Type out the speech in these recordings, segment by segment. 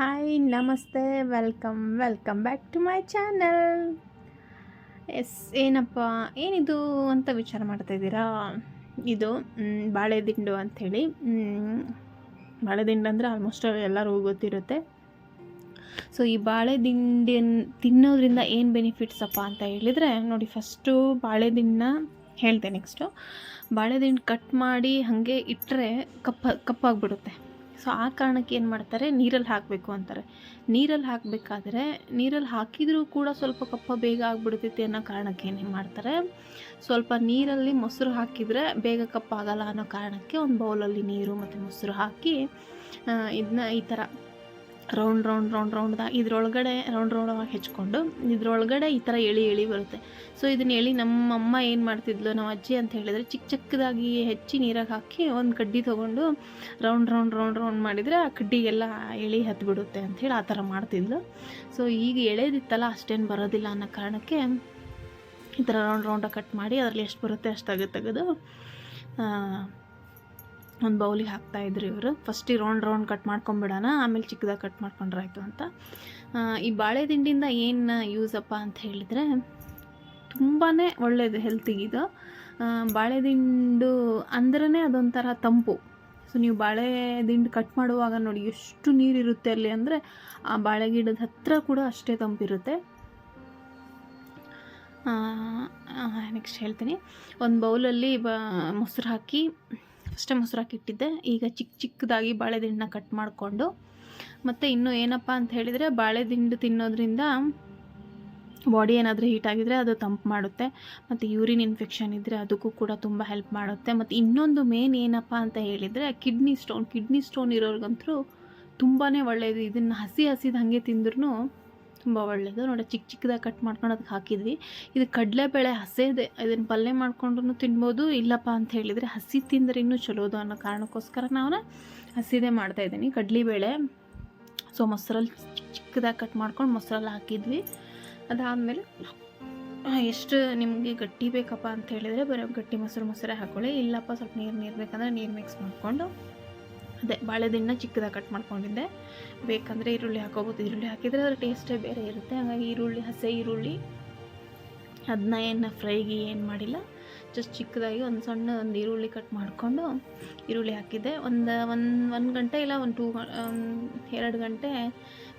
Hi ನಮಸ್ತೆ welcome welcome back to my channel yes ಏನಪ್ಪ, ಏನಿದು ಅಂತ ವಿಚಾರ ಮಾಡ್ತಾ ಇದ್ದೀರಾ? ಇದು ಬಾಳೆ ಬಾಳೆದಿಂಡು ಅಂಥೇಳಿ. ಬಾಳೆದಿಂಡು ಅಂದರೆ ಆಲ್ಮೋಸ್ಟ್ ಎಲ್ಲರಿಗೂ ಗೊತ್ತಿರುತ್ತೆ. ಸೊ ಈ ಬಾಳೆದಿಂಡಿನ ತಿನ್ನೋದ್ರಿಂದ ಏನು ಬೆನಿಫಿಟ್ಸಪ್ಪ ಅಂತ ಹೇಳಿದರೆ, ನೋಡಿ ಫಸ್ಟು ಬಾಳೆದಿಂಡನ್ನ ಹೇಳ್ತೆ ನೆಕ್ಸ್ಟು ಬಾಳೆದಿಂಡು ಕಟ್ ಮಾಡಿ ಹಾಗೆ ಇಟ್ಟರೆ ಕಪ್ಪ, ಕಪ್ಪಾಗ್ಬಿಡುತ್ತೆ. ಸೊ ಆ ಕಾರಣಕ್ಕೆ ಏನು ಮಾಡ್ತಾರೆ? ನೀರಲ್ಲಿ ಹಾಕಬೇಕು ಅಂತಾರೆ. ನೀರಲ್ಲಿ ಹಾಕಬೇಕಾದ್ರೆ ನೀರಲ್ಲಿ ಹಾಕಿದರೂ ಕೂಡ ಸ್ವಲ್ಪ ಕಪ್ಪ ಬೇಗ ಆಗಿಬಿಡ್ತೈತಿ ಅನ್ನೋ ಕಾರಣಕ್ಕೆ ಏನು ಮಾಡ್ತಾರೆ? ಸ್ವಲ್ಪ ನೀರಲ್ಲಿ ಮೊಸರು ಹಾಕಿದರೆ ಬೇಗ ಕಪ್ಪಾಗಲ್ಲ ಅನ್ನೋ ಕಾರಣಕ್ಕೆ ಒಂದು ಬೌಲಲ್ಲಿ ನೀರು ಮತ್ತು ಮೊಸರು ಹಾಕಿ ಇದನ್ನ ಈ ಥರ ರೌಂಡ್ ರೌಂಡ್ ರೌಂಡ್ ರೌಂಡ್ದಾಗ ಇದ್ರೊಳಗಡೆ ರೌಂಡ್ ರೌಂಡಾಗಿ ಹೆಚ್ಕೊಂಡು ಇದ್ರೊಳಗಡೆ ಈ ಥರ ಎಳಿ ಎಳಿ ಬರುತ್ತೆ. ಸೊ ಇದನ್ನ ಎಳಿ ನಮ್ಮ ಅಮ್ಮ ಏನು ಮಾಡ್ತಿದ್ಲು, ನಮ್ಮ ಅಜ್ಜಿ ಅಂತ ಹೇಳಿದರೆ ಚಿಕ್ಕ ಚಿಕ್ಕದಾಗಿ ಹೆಚ್ಚಿ ನೀರಾಗಿ ಹಾಕಿ ಒಂದು ಕಡ್ಡಿ ತೊಗೊಂಡು ರೌಂಡ್ ರೌಂಡ್ ರೌಂಡ್ ರೌಂಡ್ ಮಾಡಿದರೆ ಆ ಕಡ್ಡಿಗೆಲ್ಲ ಎಳಿ ಹತ್ಬಿಡುತ್ತೆ ಅಂಥೇಳಿ ಆ ಥರ ಮಾಡ್ತಿದ್ಲು. ಸೊ ಈಗ ಎಳೆದಿತ್ತಲ್ಲ, ಅಷ್ಟೇನು ಬರೋದಿಲ್ಲ ಅನ್ನೋ ಕಾರಣಕ್ಕೆ ಈ ಥರ ರೌಂಡ್ ರೌಂಡಾಗಿ ಕಟ್ ಮಾಡಿ ಅದರಲ್ಲಿ ಎಷ್ಟು ಬರುತ್ತೆ ಅಷ್ಟು ತೆಗೆದು ಒಂದು ಬೌಲಿಗೆ ಹಾಕ್ತಾಯಿದ್ರು ಇವರು. ಫಸ್ಟ್ ರೌಂಡ್ ರೌಂಡ್ ಕಟ್ ಮಾಡ್ಕೊಂಬಿಡೋಣ ಆಮೇಲೆ ಚಿಕ್ಕದಾಗಿ ಕಟ್ ಮಾಡ್ಕೊಂಡ್ರಾಯ್ತು ಅಂತ. ಆ, ಈ ಬಾಳೆ ದಿಂಡಿಂದ ಏನು ಯೂಸಪ್ಪ ಅಂತ ಹೇಳಿದರೆ ತುಂಬಾ ಒಳ್ಳೆಯದು ಹೆಲ್ತಿಗೆ ಇದು. ಬಾಳೆ ದಿಂಡು ಅಂದ್ರೇ ಅದೊಂಥರ ತಂಪು. ಸೊ ನೀವು ಬಾಳೆ ದಿಂಡು ಕಟ್ ಮಾಡುವಾಗ ನೋಡಿ ಎಷ್ಟು ನೀರಿರುತ್ತೆ ಅಲ್ಲಿ ಅಂದರೆ ಆ ಬಾಳೆ ಗಿಡದ ಹತ್ರ ಕೂಡ ಅಷ್ಟೇ ತಂಪಿರುತ್ತೆ. ನೆಕ್ಸ್ಟ್ ಹೇಳ್ತೀನಿ. ಒಂದು ಬೌಲಲ್ಲಿ ಬ ಮೊಸರು ಹಾಕಿ ಫಸ್ಟೇ ಮೊಸರು ಹಾಕಿ ಈಗ ಚಿಕ್ಕ ಚಿಕ್ಕದಾಗಿ ಬಾಳೆದಿಂಡನ್ನ ಕಟ್ ಮಾಡಿಕೊಂಡು, ಮತ್ತು ಇನ್ನೂ ಏನಪ್ಪ ಅಂತ ಹೇಳಿದರೆ ಬಾಳೆದಿಂಡು ತಿನ್ನೋದ್ರಿಂದ ಬಾಡಿ ಏನಾದರೂ ಹೀಟ್ ಆಗಿದ್ರೆ ಅದು ತಂಪು ಮಾಡುತ್ತೆ, ಮತ್ತು ಯೂರಿನ್ ಇನ್ಫೆಕ್ಷನ್ ಇದ್ದರೆ ಅದಕ್ಕೂ ಕೂಡ ತುಂಬ ಹೆಲ್ಪ್ ಮಾಡುತ್ತೆ. ಮತ್ತು ಇನ್ನೊಂದು ಮೇನ್ ಏನಪ್ಪ ಅಂತ ಹೇಳಿದರೆ ಕಿಡ್ನಿ ಸ್ಟೋನ್ ಕಿಡ್ನಿ ಸ್ಟೋನ್ ಇರೋರ್ಗಂತೂ ತುಂಬಾ ಒಳ್ಳೆಯದು ಇದನ್ನು ಹಸಿ ಹಸಿದ ಹಾಗೆ ತಿಂದ್ರೂ ತುಂಬ ಒಳ್ಳೆಯದು ನೋಡಿ ಚಿಕ್ಕ ಚಿಕ್ಕದಾಗಿ ಕಟ್ ಮಾಡ್ಕೊಂಡು ಅದಕ್ಕೆ ಹಾಕಿದ್ವಿ. ಇದು ಕಡಲೆಬೇಳೆ ಹಸೇದೆ ಇದನ್ನು ಪಲ್ಯ ಮಾಡಿಕೊಂಡ್ರೂ ತಿನ್ಬೋದು, ಇಲ್ಲಪ್ಪ ಅಂತ ಹೇಳಿದರೆ ಹಸಿ ತಿಂದರೆ ಇನ್ನೂ ಚಲೋದು ಅನ್ನೋ ಕಾರಣಕ್ಕೋಸ್ಕರ ನಾನು ಹಸಿದೇ ಮಾಡ್ತಾಯಿದ್ದೀನಿ ಕಡಲೆಬೇಳೆ ಸೊ, ಮೊಸರಲ್ಲಿ ಚಿಕ್ಕ ಚಿಕ್ಕದಾಗಿ ಕಟ್ ಮಾಡ್ಕೊಂಡು ಮೊಸರಲ್ಲಿ ಹಾಕಿದ್ವಿ. ಅದಾದಮೇಲೆ ಎಷ್ಟು ನಿಮಗೆ ಗಟ್ಟಿ ಬೇಕಪ್ಪ ಅಂತ ಹೇಳಿದರೆ ಬರೀ ಗಟ್ಟಿ ಮೊಸರು ಮೊಸರೇ ಹಾಕೊಳ್ಳಿ. ಇಲ್ಲಪ್ಪ, ಸ್ವಲ್ಪ ನೀರು ನೀರು ಬೇಕಂದರೆ ನೀರು ಮಿಕ್ಸ್ ಮಾಡಿಕೊಂಡು ಅದೇ ಬಾಳೆದಿನ್ನ ಚಿಕ್ಕದಾಗಿ ಕಟ್ ಮಾಡ್ಕೊಂಡಿದ್ದೆ. ಬೇಕಂದರೆ ಈರುಳ್ಳಿ ಹಾಕೋಬೋದು. ಈರುಳ್ಳಿ ಹಾಕಿದರೆ ಅದರ ಟೇಸ್ಟೇ ಬೇರೆ ಇರುತ್ತೆ. ಹಾಗಾಗಿ ಈರುಳ್ಳಿ, ಹಸೆ ಈರುಳ್ಳಿ ಅದನ್ನ ಏನು ಫ್ರೈಗೆ ಏನು ಮಾಡಿಲ್ಲ. ಜಸ್ಟ್ ಚಿಕ್ಕದಾಗಿ ಒಂದು ಸಣ್ಣ ಒಂದು ಈರುಳ್ಳಿ ಕಟ್ ಮಾಡಿಕೊಂಡು ಈರುಳ್ಳಿ ಹಾಕಿದ್ದೆ. ಒಂದು ಒಂದು ಒಂದು ಗಂಟೆ ಇಲ್ಲ, ಒಂದು ಟೂ ಎರಡು ಗಂಟೆ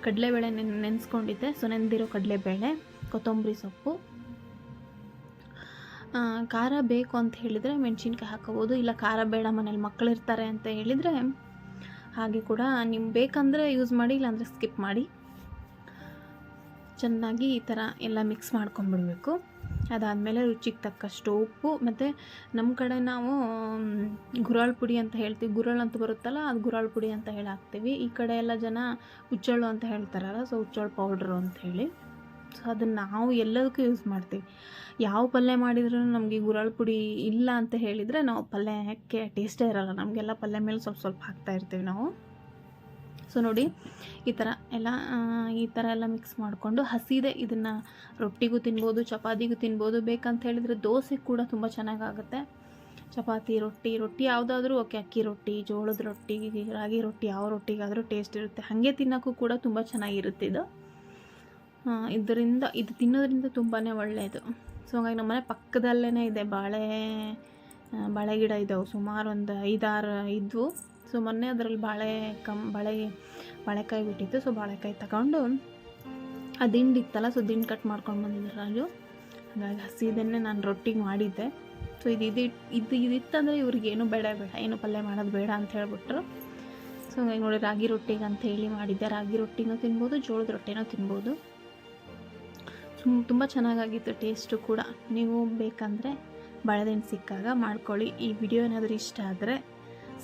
ಕಡಲೆಬೇಳೆ ನೆನ್, ನೆನೆಸ್ಕೊಂಡಿದ್ದೆ. ಸೊ ನೆಂದಿರೋ ಕಡಲೆಬೇಳೆ, ಕೊತ್ತಂಬರಿ ಸೊಪ್ಪು ಖಾರ ಬೇಕು ಅಂತ ಹೇಳಿದರೆ ಮೆಣಸಿನ್ಕಾಯಿ ಹಾಕೋಬೋದು. ಇಲ್ಲ ಖಾರ ಬೇಡ ಮನೇಲಿ ಮಕ್ಕಳಿರ್ತಾರೆ ಅಂತ ಹೇಳಿದರೆ ಹಾಗೆ ಕೂಡ ನಿಮ್ಗೆ ಬೇಕಂದರೆ ಯೂಸ್ ಮಾಡಿ, ಇಲ್ಲಾಂದರೆ ಸ್ಕಿಪ್ ಮಾಡಿ. ಚೆನ್ನಾಗಿ ಈ ಥರ ಎಲ್ಲ ಮಿಕ್ಸ್ ಮಾಡ್ಕೊಂಡ್ಬಿಡಬೇಕು. ಅದಾದಮೇಲೆ ರುಚಿಗೆ ತಕ್ಕಷ್ಟು ಉಪ್ಪು, ಮತ್ತು ನಮ್ಮ ಕಡೆ ನಾವು ಗುರಾಳ್ ಪುಡಿ ಅಂತ ಹೇಳ್ತೀವಿ. ಗುರಾಳ್ ಅಂತ ಬರುತ್ತಲ್ಲ, ಅದು ಗುರಾಳ್ ಪುಡಿ ಅಂತ ಹೇಳಿ ಹಾಕ್ತೀವಿ. ಈ ಕಡೆ ಎಲ್ಲ ಜನ ಹುಚ್ಚಳು ಅಂತ ಹೇಳ್ತಾರಲ್ಲ ಸೊ ಹುಚ್ಚಳ್ಳು ಪೌಡ್ರು ಅಂತ ಹೇಳಿ. ಸೊ ಅದನ್ನು ನಾವು ಎಲ್ಲದಕ್ಕೂ ಯೂಸ್ ಮಾಡ್ತೀವಿ. ಯಾವ ಪಲ್ಯ ಮಾಡಿದ್ರೂ ನಮಗೆ ಗುರಾಳ್ ಪುಡಿ ಇಲ್ಲ ಅಂತ ಹೇಳಿದರೆ ನಾವು ಪಲ್ಯಕ್ಕೆ ಟೇಸ್ಟೇ ಇರೋಲ್ಲ. ನಮಗೆಲ್ಲ ಪಲ್ಯ ಮೇಲೆ ಸ್ವಲ್ಪ ಸ್ವಲ್ಪ ಹಾಕ್ತಾ ಇರ್ತೀವಿ ನಾವು. ಸೊ ನೋಡಿ ಈ ಥರ ಎಲ್ಲ ಈ ಥರ ಎಲ್ಲ ಮಿಕ್ಸ್ ಮಾಡಿಕೊಂಡು ಹಸಿದೆ ಇದನ್ನು ರೊಟ್ಟಿಗೂ ತಿನ್ಬೋದು, ಚಪಾತಿಗೂ ತಿನ್ಬೋದು, ಬೇಕಂತ ಹೇಳಿದರೆ ದೋಸೆ ಕೂಡ ತುಂಬ ಚೆನ್ನಾಗಾಗುತ್ತೆ. ಚಪಾತಿ, ರೊಟ್ಟಿ ರೊಟ್ಟಿ ಯಾವುದಾದ್ರೂ ಓಕೆ, ಅಕ್ಕಿ ರೊಟ್ಟಿ, ಜೋಳದ ರೊಟ್ಟಿ, ರಾಗಿ ರೊಟ್ಟಿ, ಯಾವ ರೊಟ್ಟಿಗಾದರೂ ಟೇಸ್ಟ್ ಇರುತ್ತೆ. ಹಾಗೆ ತಿನ್ನೋಕ್ಕೂ ಕೂಡ ತುಂಬ ಚೆನ್ನಾಗಿರುತ್ತೆ ಇದು. ಇದರಿಂದ, ಇದು ತಿನ್ನೋದ್ರಿಂದ ತುಂಬಾ ಒಳ್ಳೆಯದು ಸೊ ಹಾಗಾಗಿ ನಮ್ಮನೆ ಪಕ್ಕದಲ್ಲೇ ಇದೆ ಬಾಳೆ ಬಾಳೆ ಗಿಡ ಇದ್ದಾವೆ ಸುಮಾರು ಒಂದು ಐದಾರು ಇದ್ವು. ಸೊ ಮೊನ್ನೆ ಅದರಲ್ಲಿ ಬಾಳೆ ಕಮ್ ಬಾಳೆ, ಬಾಳೆಕಾಯಿ ಬಿಟ್ಟಿತ್ತು. ಸೊ ಬಾಳೆಕಾಯಿ ತಗೊಂಡು ಆ ದಿಂಡು ಇತ್ತಲ್ಲ ಸೊ ದಿಂಡು ಕಟ್ ಮಾಡ್ಕೊಂಡು ಬಂದಿದ್ದೆ ರಾಜು. ಹಾಗಾಗಿ ಹಸಿದನ್ನೇ ನಾನು ರೊಟ್ಟಿಗೆ ಮಾಡಿದ್ದೆ. ಸೊ ಇದು ಇದು ಇದು ಇದಿತ್ತಂದರೆ ಇವ್ರಿಗೆ ಏನು ಬೇಡ ಬೇಡ, ಏನು ಪಲ್ಯ ಮಾಡೋದು ಬೇಡ ಅಂತ ಹೇಳ್ಬಿಟ್ರು. ಸೊ ಹಂಗಾಗಿ ನೋಡಿ ರಾಗಿ ರೊಟ್ಟಿಗೆ ಅಂತ ಹೇಳಿ ಮಾಡಿದ್ದೆ. ರಾಗಿ ರೊಟ್ಟಿನೂ ತಿನ್ಬೋದು, ಜೋಳದ ರೊಟ್ಟಿನೂ ತಿನ್ಬೋದು. ತುಂಬ ಚೆನ್ನಾಗಾಗಿತ್ತು ಟೇಸ್ಟು ಕೂಡ. ನೀವು ಬೇಕಂದರೆ ಬಾಳೆದಿಂಡು ಸಿಕ್ಕಾಗ ಮಾಡ್ಕೊಳ್ಳಿ. ಈ ವಿಡಿಯೋ ಏನಾದರೂ ಇಷ್ಟ ಆದರೆ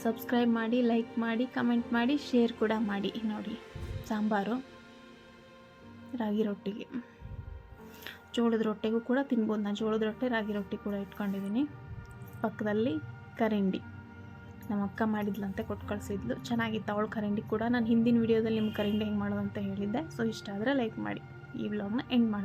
ಸಬ್ಸ್ಕ್ರೈಬ್ ಮಾಡಿ, ಲೈಕ್ ಮಾಡಿ, ಕಮೆಂಟ್ ಮಾಡಿ, ಶೇರ್ ಕೂಡ ಮಾಡಿ. ನೋಡಿ, ಸಾಂಬಾರು ರಾಗಿ ರೊಟ್ಟಿಗೆ. ಜೋಳದ ರೊಟ್ಟಿಗೂ ಕೂಡ ತಿನ್ಬೋದು. ನಾನು ಜೋಳದ ರೊಟ್ಟಿ, ರಾಗಿ ರೊಟ್ಟಿ ಕೂಡ ಇಟ್ಕೊಂಡಿದ್ದೀನಿ. ಪಕ್ಕದಲ್ಲಿ ಕರಿಂಡಿ. ನಮ್ಮ ಅಕ್ಕ ಮಾಡಿದ್ಲಂತೆ, ಕೊಟ್ಟು ಕಳಿಸಿದ್ಲು. ಚೆನ್ನಾಗಿತ್ತು ಅವಳು ಕರಿಂಡಿ ಕೂಡ. ನಾನು ಹಿಂದಿನ ವಿಡಿಯೋದಲ್ಲಿ ನಿಮ್ಮ ಕರಿಂಡಿ ಹೆಂಗೆ ಮಾಡೋದು ಅಂತ ಹೇಳಿದ್ದೆ. ಸೊ ಇಷ್ಟ ಆದರೆ ಲೈಕ್ ಮಾಡಿ. ಈ ವ್ಲಾಗ್ನ ಎಂಡ್ ಮಾಡಿ